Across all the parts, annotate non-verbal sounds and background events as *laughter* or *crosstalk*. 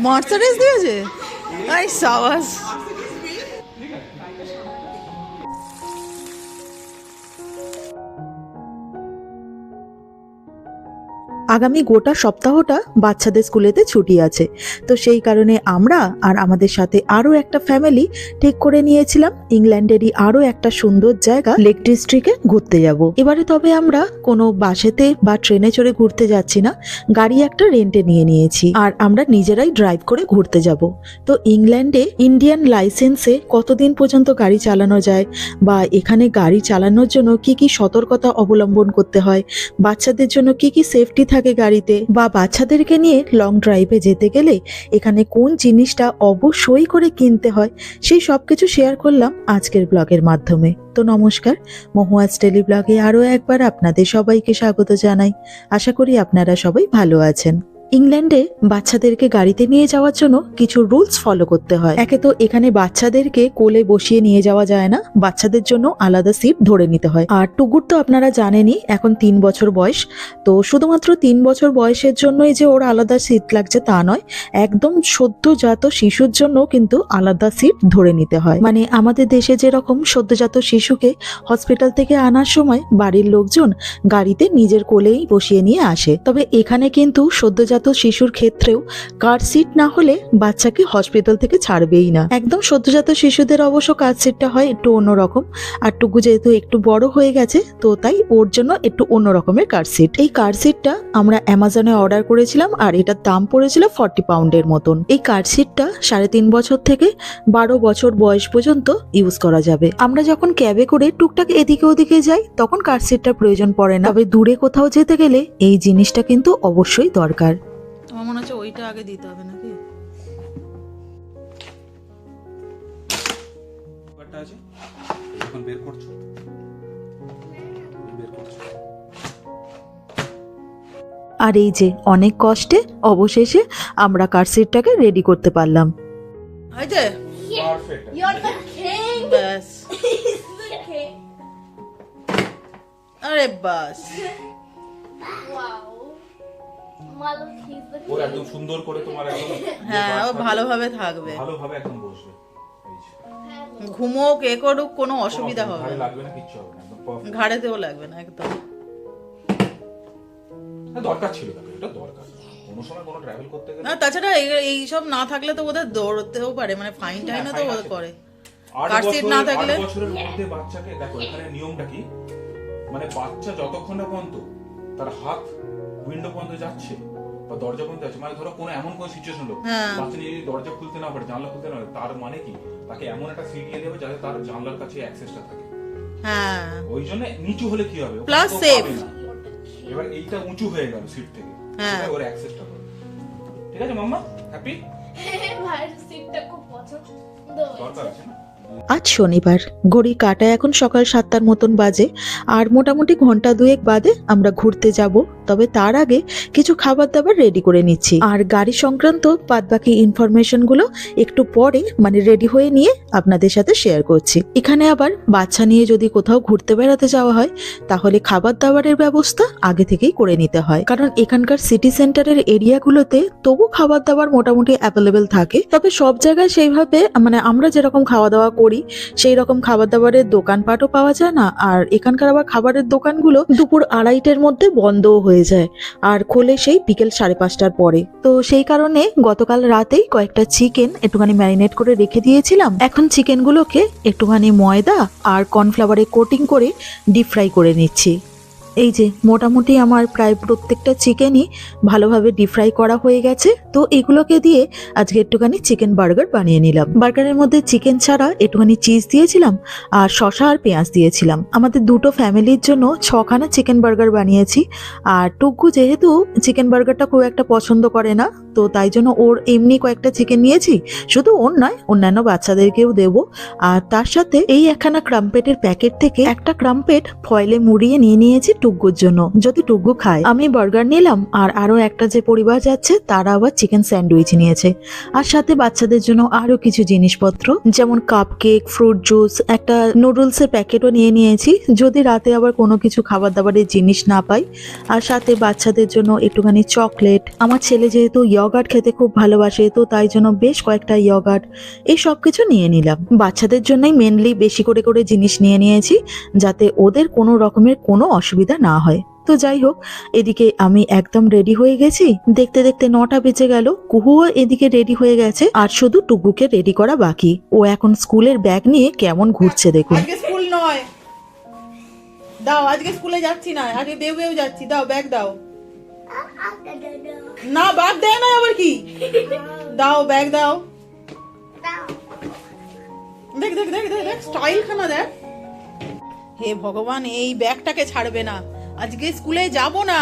মার্সারিজ দিয়েছে আই সাবাস আগামী গোটা সপ্তাহটা বাচ্চাদের স্কুলেতে ছুটি আছে। তো সেই কারণে আমরা আর আমাদের সাথে আরও একটা ফ্যামিলি ঠিক করে নিয়েছিলাম। ইংল্যান্ডেরই আরও একটা সুন্দর জায়গা লেক ডিস্ট্রিক্টে ঘুরতে যাব। এবারে তবে আমরা কোনো বাসেতে বা ট্রেনে চড়ে ঘুরতে যাচ্ছি না, গাড়ি একটা রেন্টে নিয়ে নিয়েছি। আর আমরা নিজেরাই ড্রাইভ করে ঘুরতে যাব। তো ইংল্যান্ডে ইন্ডিয়ান লাইসেন্সে কতদিন পর্যন্ত গাড়ি চালানো যায় বা এখানে গাড়ি চালানোর জন্য কি কি সতর্কতা অবলম্বন করতে হয়, বাচ্চাদের জন্য কি কি সেফটি থাকে গাড়িতে বা বাচ্চাদেরকে নিয়ে লং ড্রাইভে যেতে গেলে এখানে কোন জিনিসটা অবশ্যই করে কিনতে হয়, সেই সব কিছু শেয়ার করলাম আজকের ব্লগের মাধ্যমে। তো নমস্কার, মহুয়াজ টেলি ব্লগে আরও একবার আপনাদের সবাইকে স্বাগত জানাই। আশা করি আপনারা সবাই ভালো আছেন। ইংল্যান্ডে বাচ্চাদেরকে গাড়িতে নিয়ে যাওয়ার জন্য কিছু রুলস ফলো করতে হয়। একে তো এখানে বাচ্চাদেরকে কোলে বসিয়ে নিয়ে যাওয়া যায় না, বাচ্চাদের জন্য আলাদা সিট ধরে নিতে হয়। আর টুকুর তো আপনারা জানেনই, এখন তিন বছর বয়স, তো শুধুমাত্র তিন বছর বয়সের জন্যই যে ওর আলাদা সিট লাগছে তা নয়, একদম সদ্যজাত শিশুর জন্য কিন্তু আলাদা সিট ধরে নিতে হয়। মানে আমাদের দেশে যেরকম সদ্যজাত শিশুকে হসপিটাল থেকে আনার সময় বাড়ির লোকজন গাড়িতে নিজের কোলেই বসিয়ে নিয়ে আসে। তবে এখানে কিন্তু সদ্যজাত শিশুর ক্ষেত্রেও কার সিট না হলে বাচ্চাকে হসপিটাল থেকে ছাড়বেই না। একদম সদ্যজাত শিশুদের অবশ্য কার সিটটা হয় একটু অন্যরকম। আর টুকু যেহেতু একটু বড় হয়ে গেছে, তো তাই ওর জন্য একটু অন্য রকমের কার সিট এই কার সিটটা আমরা অ্যামাজনে অর্ডার করেছিলাম, আর এটার দাম পড়েছিল ফর্টি পাউন্ডের মতন। এই কার সিটটা সাড়ে তিন বছর থেকে বারো বছর বয়স পর্যন্ত ইউজ করা যাবে। আমরা যখন ক্যাবে করে টুকটাক এদিকে ওদিকে যাই, তখন কার সিটটার প্রয়োজন পড়ে না। তবে দূরে কোথাও যেতে গেলে এই জিনিসটা কিন্তু অবশ্যই দরকার। মনে হচ্ছে ওইটা আগে দিতে হবে নাকি? আছে? এখন বের করছ বের করছ। আর এই যে অনেক কষ্টে অবশেষে আমরা কার সিটটাকে রেডি করতে পারলাম। হয়েছে পারফেক্ট You're *laughs* একদম সুন্দর করে তোমার একদম *laughs* হ্যাঁ ও ভালোভাবে থাকবে। ভালোভাবে একদম বসবে ঘুমোক এ করুক কোনো অসুবিধা হবে না। লাগবে না কিচ্ছু হবে না একদম ঘাড়েতেও লাগবে না একদম। হ্যাঁ, দরকার ছিল এটা দরকার। কোনো সময় কোনো ট্রাভেল করতে গেলে না তাছাড়া এই- এইসব না থাকলে তো বোধহয় দৌড়তেও পারে মানে ফাইন টাইনও তো fine বোধহয় আছে। করে। আট কার সিট না থাকলে? বছরের মধ্যে বাচ্চাকে দেখো এখানে নিয়মটা কি? মানে বাচ্চা যতক্ষণ না পর্যন্ত তার হাত উইন্ডো পর্যন্ত যাচ্ছে বা দরজা পর্যন্ত যাচ্ছে। মানে ধরো কোনো এমন কোনো সিচুয়েশন হলো হ্যাঁ। বাচ্চা নিয়ে যদি দরজা খুলতে না পারে জানলা খুলতে না পারে তার মানে কি? তাকে এমন একটা সিট দিয়ে দেবে যাতে তার জানলার কাছে অ্যাক্সেসটা থাকে। হ্যাঁ। ওই জন্য নিচু হলে কি হবে. পাবে না। এবার এইটা উঁচু হয়ে গেল সিট থেকে। হ্যাঁ। ওর অ্যাক্সেসটা হবে ঠিক আছে মাম্মা? হ্যাপি *laughs* ভাইয়ের সিটটা খুব পছন্দ দরকার আছে না? আজ শনিবার। ঘড়ি কাটা এখন সকাল সাতটার মতন বাজে। আর মোটামুটি ঘণ্টা দুয়েক বাদে আমরা ঘুরতে যাব। তবে তার আগে কিছু খাবার দাবার রেডি করে নিচ্ছি। আর গাড়ি সংক্রান্ত বাদবাকি ইনফরমেশনগুলো একটু পরে মানে রেডি হয়ে নিয়ে আপনাদের সাথে শেয়ার করছি। এখানে আবার বাচ্চা নিয়ে যদি কোথাও ঘুরতে বেড়াতে যাওয়া হয়, তাহলে খাবার দাবারের ব্যবস্থা আগে থেকেই করে নিতে হয়। কারণ এখানকার সিটি সেন্টারের এরিয়াগুলোতে তবু খাবার দাবার মোটামুটি অ্যাভেলেবেল থাকে। তবে সব জায়গায় সেইভাবে মানে আমরা যেরকম খাওয়া দাওয়া করি। সেই রকম খাবার দাবারের দোকানপাটও পাওয়া যায় না, আর এখানকার আবার খাবারের দোকানগুলো দুপুর আড়াইটের মধ্যে বন্ধও হয়ে যায়, আর খোলে সেই বিকেল সাড়ে পাঁচটার পরে। তো সেই কারণে গতকাল রাতেই কয়েকটা চিকেন একটুখানি ম্যারিনেট করে রেখে দিয়েছিলাম। এখন চিকেনগুলোকে একটুখানি ময়দা আর কর্নফ্লাওয়ারে কোটিং করে ডিপ ফ্রাই করে নিচ্ছি। এই যে, মোটামুটি আমার প্রায় প্রত্যেকটা চিকেনই ভালোভাবে ডিপ ফ্রাই করা হয়ে গেছে। তো এগুলোকে দিয়ে আজকে একটুখানি চিকেন বার্গার বানিয়ে নিলাম। বার্গারের মধ্যে চিকেন ছাড়া একটুখানি চিজ দিয়েছিলাম আর শশা আর পেঁয়াজ দিয়েছিলাম। আমাদের দুটো ফ্যামিলির জন্য ছখানা চিকেন বার্গার বানিয়েছি। আর টুকু যেহেতু চিকেন বার্গারটা খুব একটা পছন্দ করে না তো তাই জন্য ওর এমনি কয়েকটা চিকেন নিয়েছি। শুধু ওর নয়, অন্যান্য বাচ্চাদেরকেও দেবো। আর তার সাথে এই একখানা ক্রাম্পেটের প্যাকেট থেকে একটা ক্রাম্পেট ফয়েলে মুড়িয়ে নিয়ে নিয়েছি টুগ্গুর জন্য। যদি টুগ্গু খায়। আমি বার্গার নিলাম, আর আরও একটা যে পরিবার যাচ্ছে, তারা আবার চিকেন স্যান্ডউইচ নিয়েছে। আর সাথে বাচ্চাদের জন্য আরও কিছু জিনিসপত্র, যেমন কাপ কেক ফ্রুট জুস একটা নুডলসের প্যাকেটও নিয়ে নিয়েছি। যদি রাতে আবার কোনো কিছু খাবার দাবারের জিনিস না পাই। আর সাথে বাচ্চাদের জন্য একটুখানি চকলেট আমার ছেলে যেহেতু ইয়গার্ট খেতে খুব ভালোবাসে, তো তাই জন্য বেশ কয়েকটা ইয়গার্ট এই সব কিছু নিয়ে নিলাম। বাচ্চাদের জন্যই মেনলি বেশি করে করে জিনিস নিয়ে নিয়েছি, যাতে ওদের কোনো রকমের কোনো অসুবিধা না হয়। তো যাই হোক, এদিকে আমি একদম রেডি হয়ে গেছি। দেখতে দেখতে নটা বেজে গেল, কুহুও এদিকে রেডি হয়ে গেছে, আর শুধু টুকুকে রেডি করা বাকি। ও এখন স্কুলের ব্যাগ নিয়ে কেমন ঘুরছে দেখুন। স্কুল নয়। দাও, আজকে স্কুলে যাচ্ছি না, আজকে বেউ যাচ্ছি, দাও ব্যাগ দাও। না বাদ দেয় না আবার কি? দাও ব্যাগ দাও। দেখ দেখ দেখ দেখ দেখ স্টাইল খানা দেখ। হে ভগবান এই ব্যাগটাকে ছাড়বে না। আজকে স্কুলে যাব না।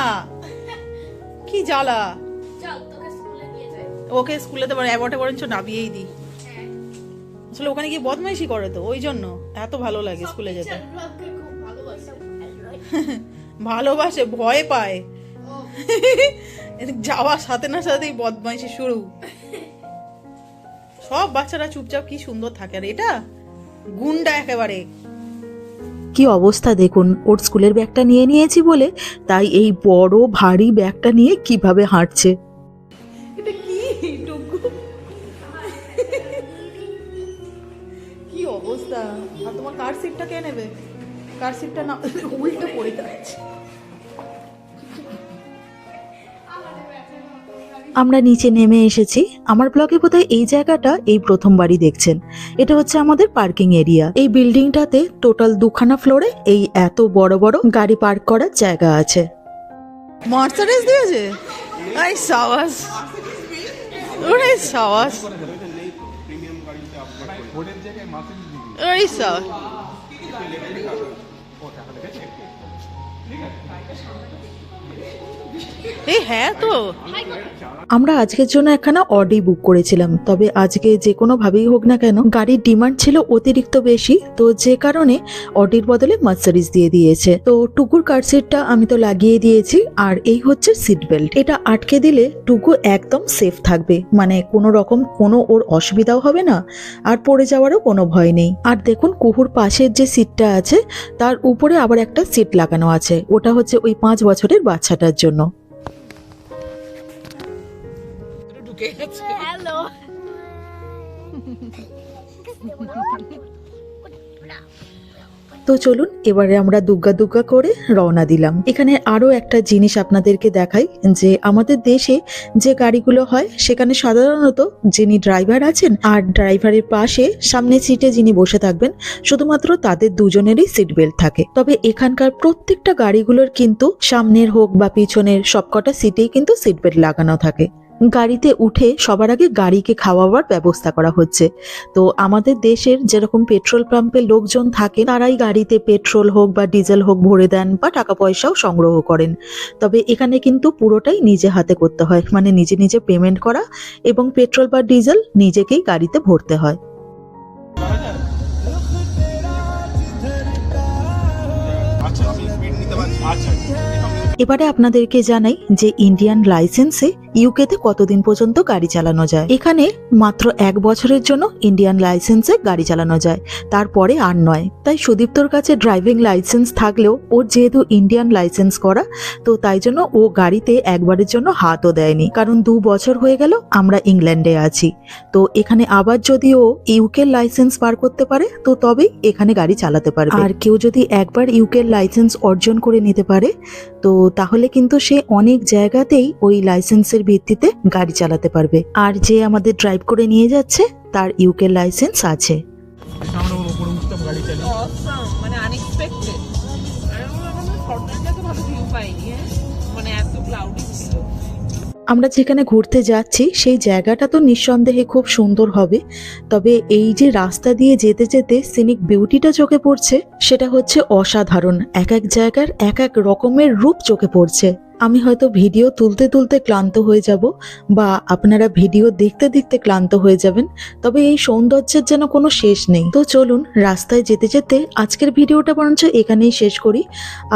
কি জ্বালা। ওকে স্কুলে তো অ্যাবটে বরঞ্চ নামিয়েই দিই। আসলে ওখানে গিয়ে বদমাইশি করে তো ওই জন্য। এত ভালো লাগে স্কুলে যেতে। ভালোবাসে ভয় পায়। *laughs* যাওয়ার সাথে না সাথেই বদমাইশি শুরু। সব বাচ্চারা চুপচাপ কি সুন্দর থাকে। আর এটা গুন্ডা একেবারে। কি অবস্থা দেখুন ওর স্কুলের ব্যাগটা নিয়ে নিয়েছি বলে তাই এই বড় ভারী ব্যাগটা নিয়ে কীভাবে হাঁটছে? এটা কি? কি অবস্থা? আর তোমার কার সিটটা কে নেবে? কার সিটটা না উল্টে পড়ে যাচ্ছে। আমরা নিচে নেমে এসেছি। আমার ব্লগে বোধহয় এই জায়গাটা এই প্রথমবারই দেখছেন। এটা হচ্ছে আমাদের পার্কিং এরিয়া। এই বিল্ডিংটাতে টোটাল দুখানা ফ্লোরে এই এত বড় বড় গাড়ি পার্ক করার জায়গা আছে। দিয়েছে? ওরে সাবাস। হ্যাঁ তো। আমরা আজকের জন্য একখানা অডি বুক করেছিলাম, তবে আজকে যে কোনো ভাবেই হোক না কেন, গাড়ির ডিমান্ড ছিল অতিরিক্ত বেশি, তো যে কারণে অডির বদলে মার্সারিজ দিয়ে দিয়েছে। তো টুকুর কার সিটটা আমি তো লাগিয়ে দিয়েছি, আর এই হচ্ছে সিট বেল্ট এটা আটকে দিলে টুকু একদম সেফ থাকবে মানে কোনো রকম কোনো ওর অসুবিধাও হবে না, আর পড়ে যাওয়ারও কোনো ভয় নেই। আর দেখুন কুহুর পাশের যে সিটটা আছে, তার উপরে আবার একটা সিট লাগানো আছে, ওটা হচ্ছে ওই পাঁচ বছরের বাচ্চাটার জন্য। ঢুকে হ্যালো *laughs* তো চলুন, এবারে আমরা দুগ্গা দুগ্গা করে রওনা দিলাম। এখানে আরও একটা জিনিস আপনাদেরকে দেখাই, যে আমাদের দেশে যে গাড়িগুলো হয়, সেখানে সাধারণত যিনি ড্রাইভার আছেন আর ড্রাইভারের পাশে সামনে সিটে যিনি বসে থাকবেন, শুধুমাত্র তাদের দুজনেরই সিট বেল্ট থাকে। তবে এখানকার প্রত্যেকটা গাড়িগুলোর কিন্তু সামনের হোক বা পিছনের সবকটা সিটেই কিন্তু সিট বেল্ট লাগানো থাকে। গাড়িতে উঠে সবার আগে গাড়িকে খাওয়াবার ব্যবস্থা করা হচ্ছে। তো আমাদের দেশের যেরকম পেট্রোল পাম্পে লোকজন থাকে তারাই গাড়িতে পেট্রোল হোক বা ডিজেল হোক ভরে দেন বা টাকা পয়সাও সংগ্রহ করেন। তবে এখানে কিন্তু পুরোটাই নিজে হাতে করতে হয় মানে নিজে নিজে পেমেন্ট করা এবং পেট্রোল বা ডিজেল নিজেকেই গাড়িতে ভরতে হয়। আচ্ছা। এবারে আপনাদেরকে জানাই যে ইন্ডিয়ান লাইসেন্সে ইউকেতে কতদিন পর্যন্ত গাড়ি চালানো যায়। এখানে মাত্র এক বছরের জন্য ইন্ডিয়ান লাইসেন্সে গাড়ি চালানো যায়। তারপরে আর নয়। তাই সুদীপ্তর কাছে ড্রাইভিং লাইসেন্স থাকলেও ওর যেহেতু ইন্ডিয়ান লাইসেন্স করা, তো তাই জন্য ও গাড়িতে একবারের জন্য হাতও দেয়নি। কারণ দু বছর হয়ে গেল আমরা ইংল্যান্ডে আছি। তো এখানে আবার যদি ও ইউকে লাইসেন্স পার করতে পারে, তো তবেই এখানে গাড়ি চালাতে পারবে। আর কেউ যদি একবার ইউকে লাইসেন্স অর্জন করে নিতে পারে, তো তাহলে কিন্তু সে অনেক জায়গাতেই ওই লাইসেন্সের ভিত্তিতে গাড়ি চালাতে পারবে। আর যে আমাদের ড্রাইভ করে নিয়ে যাচ্ছে, তার ইউকে লাইসেন্স আছে। মানে হ্যাঁ? মানে এত ক্লাউডি ছিল। আমরা যেখানে ঘুরতে যাচ্ছি, সেই জায়গাটা তো নিঃসন্দেহে খুব সুন্দর হবে। তবে এই যে রাস্তা দিয়ে যেতে যেতে সিনিক বিউটিটা চোখে পড়ছে, সেটা হচ্ছে অসাধারণ। এক এক জায়গার এক এক রকমের রূপ চোখে পড়ছে। আমি হয়তো ভিডিও তুলতে তুলতে ক্লান্ত হয়ে যাব বা আপনারা ভিডিও দেখতে দেখতে ক্লান্ত হয়ে যাবেন, তবে এই সৌন্দর্যের যেন কোনো শেষ নেই। তো চলুন, রাস্তায় যেতে যেতে আজকের ভিডিওটা বরঞ্চ এখানেই শেষ করি।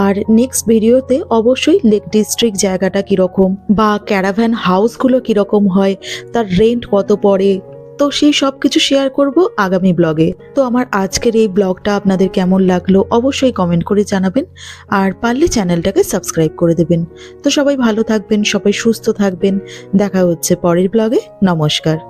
আর নেক্সট ভিডিওতে অবশ্যই লেক ডিস্ট্রিক্ট জায়গাটা কীরকম বা ক্যারাভ্যান হাউসগুলো কীরকম হয়, তার রেন্ট কত পড়ে তো সেই সব কিছু শেয়ার করব আগামী ব্লগে তো আমার আজকের এই ব্লগটা আপনাদের কেমন লাগল অবশ্যই কমেন্ট করে জানাবেন আর পারলে চ্যানেলটাকে সাবস্ক্রাইব করে দেবেন। তো সবাই ভালো থাকবেন, সবাই সুস্থ থাকবেন। দেখা হচ্ছে পরের ব্লগে নমস্কার।